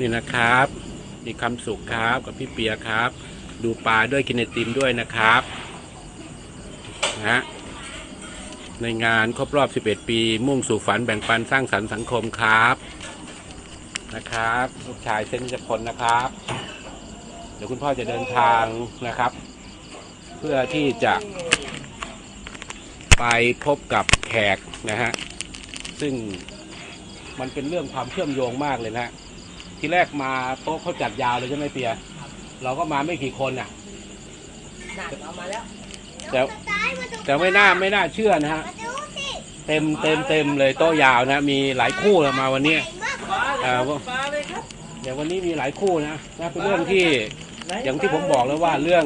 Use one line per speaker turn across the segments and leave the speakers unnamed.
นี่นะครับ มีความสุขครับกับพี่เปียครับ ดูปลาด้วยกินไอติมด้วยนะครับนะฮะในงานครบรอบ 11 ปี มุ่งสู่ฝันแบ่งปันสร้างสรรค์สังคมครับนะครับลูกชายเส้นจะพลนะครับ เดี๋ยวคุณพ่อจะเดินทางนะครับ เพื่อที่จะไปพบกับแขกนะฮะ ซึ่งมันเป็นเรื่องความเชื่อมโยงมากเลยนะฮะ ที่แรกมาโต๊ะเขาจัดยาวเลยใช่ไหมเปีย เราก็มาไม่กี่คนอะ
นั่นเอามาแล้ว
แต่ แต่ไม่น่าไม่น่าเชื่อนะฮะ เต็มเต็มเต็มเลยโต๊ะยาวนะ มีหลายคู่เลยมาวันนี้
ปลาเลย
อ่า
ครับปลาเลยครับ
อย่างวันนี้มีหลายคู่นะนะเป็นเรื่องที่อย่างที่ผมบอกแล้วว่าเรื่อง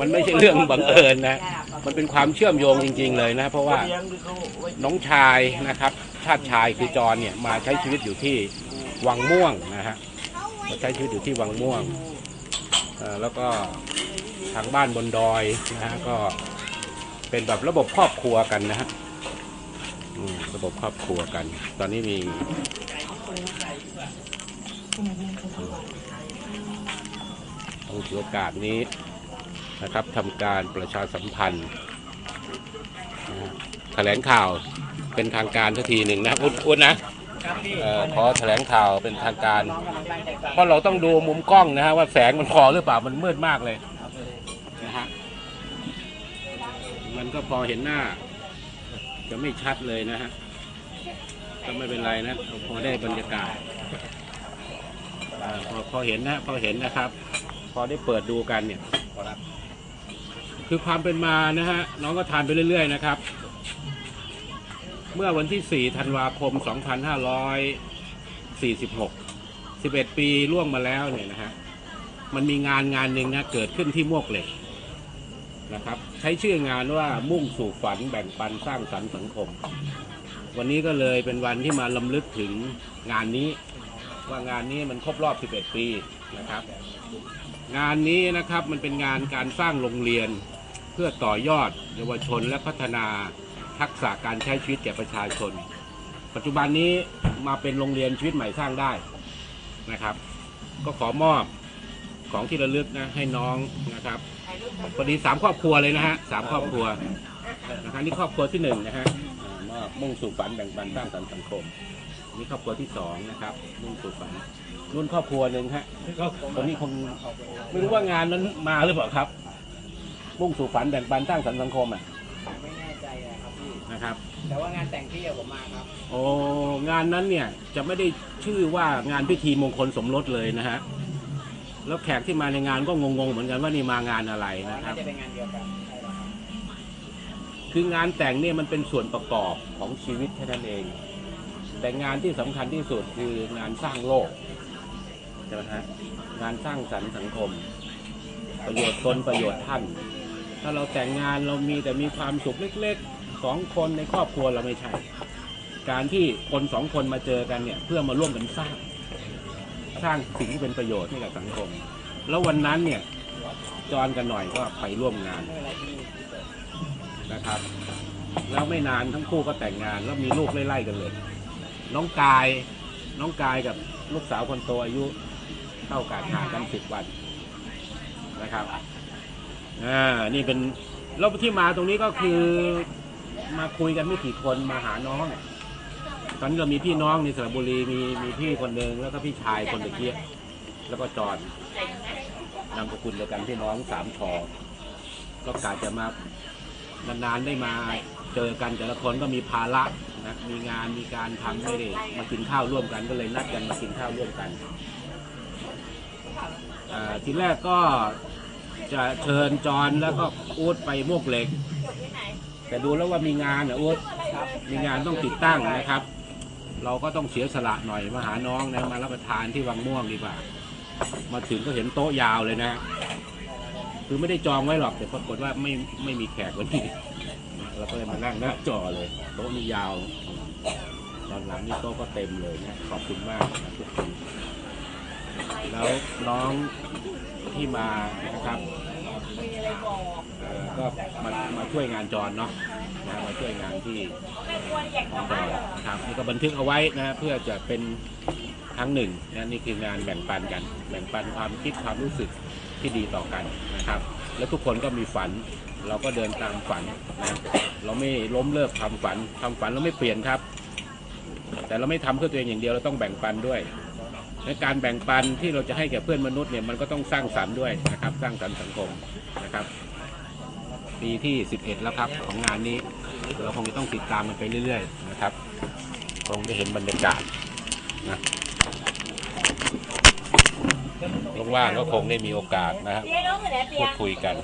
มันไม่ใช่เรื่องบังเอิญนะ มันเป็นความเชื่อมโยงจริง ๆ เลยนะ เพราะว่า
เลี้ยงดูเขาไว้
น้องชายนะครับ ชาติชายคือจรเนี่ยมาใช้ชีวิตอยู่ที่ วังม่วงนะฮะมาใช้ชีวิตอยู่ที่วังม่วง แล้วก็ทางบ้านบนดอยนะฮะก็เป็นแบบระบบครอบครัวกันนะฮะระบบครอบครัวกัน ตอนนี้มีต้องถือโอกาสนี้นะครับทำการประชาสัมพันธ์แถลงข่าวเป็นทางการสักทีหนึ่งนะอุดอุดนะครับ
พี่
เอ่อ ขอแถลงข่าวเป็นทางการ เพราะเราต้องดูมุมกล้องนะฮะว่าแสงมันพอหรือเปล่ามันมืดมากเลยนะฮะมันก็พอเห็นหน้า จะไม่ชัดเลยนะฮะก็ไม่เป็นไรนะพอได้บรรยากาศอ่าพอพอเห็นนะพอเห็นนะครับ พอได้เปิดดูกันเนี่ยคือความเป็นมานะฮะน้องก็ทานไปเรื่อย ๆ นะครับ เมื่อวันที่ 4 ธันวาคม 2546 11 ปีล่วงมาแล้วเนี่ยนะฮะ มันมีงานงานหนึ่งนะเกิดขึ้นที่มวกเหล็กนะครับ ใช้ชื่องานว่ามุ่งสู่ฝันแบ่งปันสร้างสรรค์สังคม วันนี้ก็เลยเป็นวันที่มาลำลึกถึงงานนี้ ว่างานนี้มันครบรอบ 11 ปีนะครับ งานนี้นะครับมันเป็นงานการสร้างโรงเรียนเพื่อต่อยอดเยาวชนและพัฒนา ทักษะการใช้ชีวิตแก่ประชาชน ปัจจุบันนี้มาเป็นโรงเรียนชีวิตใหม่สร้างได้นะครับ ก็ขอมอบของที่ระลึกนะให้น้องนะครับพอดีสามครอบครัวเลยนะฮะสามครอบครัวนะครับนี่ครอบครัวที่หนึ่งนะฮะมอบมุ่งสู่ฝันแบ่งปันสร้างสรรค์สังคมนี่ครอบครัวที่สองนะครับมุ่งสู่ฝันรุ่นครอบครัวหนึ่งฮะคนนี้คงไม่รู้ว่างานนั้นมาหรือเปล่าครับมุ่งสู่ฝันแบ่งปันสร้างสรรค์สังคมอะ
ไม่แน่ใจอะครับพี่
นะครับ
แต่ว่างานแต่งพี่อะผมมาครับ
โอ้งานนั้นเนี่ยจะไม่ได้ชื่อว่างานพิธีมงคลสมรสเลยนะฮะแล้วแขกที่มาในงานก็งงๆเหมือนกันว่านี่มางานอะไรนะค
น่า
รับ
จะเป็นงานเดียวกันใช่แล้วครับ
คืองานแต่งเนี่ยมันเป็นส่วนประกอบของชีวิตแค่นั้นเอง แต่งานที่สำคัญที่สุดคืองานสร้างโลกใช่ไหมฮะงานสร้างสรรค์สังคม ประโยชน์ตนประโยชน์ท่าน ถ้าเราแต่งงานเรามีแต่มีความสุขเล็กๆสองคนในครอบครัวเราไม่ใช่ การที่คนสองคนมาเจอกันเนี่ย เพื่อมาร่วมกันสร้าง สร้างสิ่งที่เป็นประโยชน์ให้กับสังคม แล้ววันนั้นเนี่ยจอนกันหน่อยก็ไปร่วมงาน
นไรพี่
นะครับ แล้วไม่นานทั้งคู่ก็แต่งงานแล้วมีลูกไล่ๆกันเลย น้องกายน้องกายกับลูกสาวคนโตอายุเท่ากันห่างกันสิบวันนะครับ อ่า นี่เป็นแล้วที่มาตรงนี้ก็คือมาคุยกันไม่กี่คนมาหาน้อง ตอนนี้เรามีพี่น้องในสระบุรีมีมีพี่คนหนึ่งแล้วก็พี่ชายคนตะเกียแล้วก็จอนนามสกุลเดียวกันพี่น้องสามชอก็กาจะมานานๆได้มาเจอกันแต่ละคนก็มีภาระนะมีงานมีการทำไม่ได้มากินข้าวร่วมกันก็เลยนัดกันมากินข้าวร่วมกันทีแรกก็ จะเชิญจอนแล้วก็อูดไปมวกเหล็ก แต่ดูแล้วว่ามีงานนะอูดมีงานต้องติดตั้งนะครับ เราก็ต้องเสียสละหน่อยมาหาน้องนะมารับประทานที่วังม่วงดีกว่า มาถึงก็เห็นโต๊ะยาวเลยนะ คือไม่ได้จองไว้หรอกแต่ปรากฏว่าไม่ไม่มีแขกวันนี้เราก็เลยมานั่งหน้าจอเลย โต๊ะนี่ยาว ตอนหลังนี่โต๊ะก็เต็มเลยนะขอบคุณมากนะทุกคน แล้วน้องที่มานะครับก็มามาช่วยงานจรเนาะนะมาช่วยงานที่ของจรนะครับนี่ก็บันทึกเอาไว้นะเพื่อจะเป็นครั้งหนึ่งนะนี่คืองานแบ่งปันกัน แบ่งปันความคิดความรู้สึกที่ดีต่อกันนะครับ แล้วทุกคนก็มีฝัน เราก็เดินตามฝันนะเราไม่ล้มเลิกทำฝันทำฝันเราไม่เปลี่ยนครับ แต่เราไม่ทำเพื่อตัวเองอย่างเดียวเราต้องแบ่งปันด้วย ในการแบ่งปันที่เราจะให้แก่เพื่อนมนุษย์เนี่ยมันก็ต้องสร้างสรรค์ด้วยนะครับ สร้างสรรค์สังคมนะครับ ปีที่ 11 แล้วครับของงานนี้เราคงจะต้องติดตามมันไปเรื่อย ๆ นะครับ คงได้เห็นบรรยากาศนะว่างๆก็คงได้มีโอกาสนะครับ
เปียน้องเหนือเปี
พู
ย
ดคุยกัน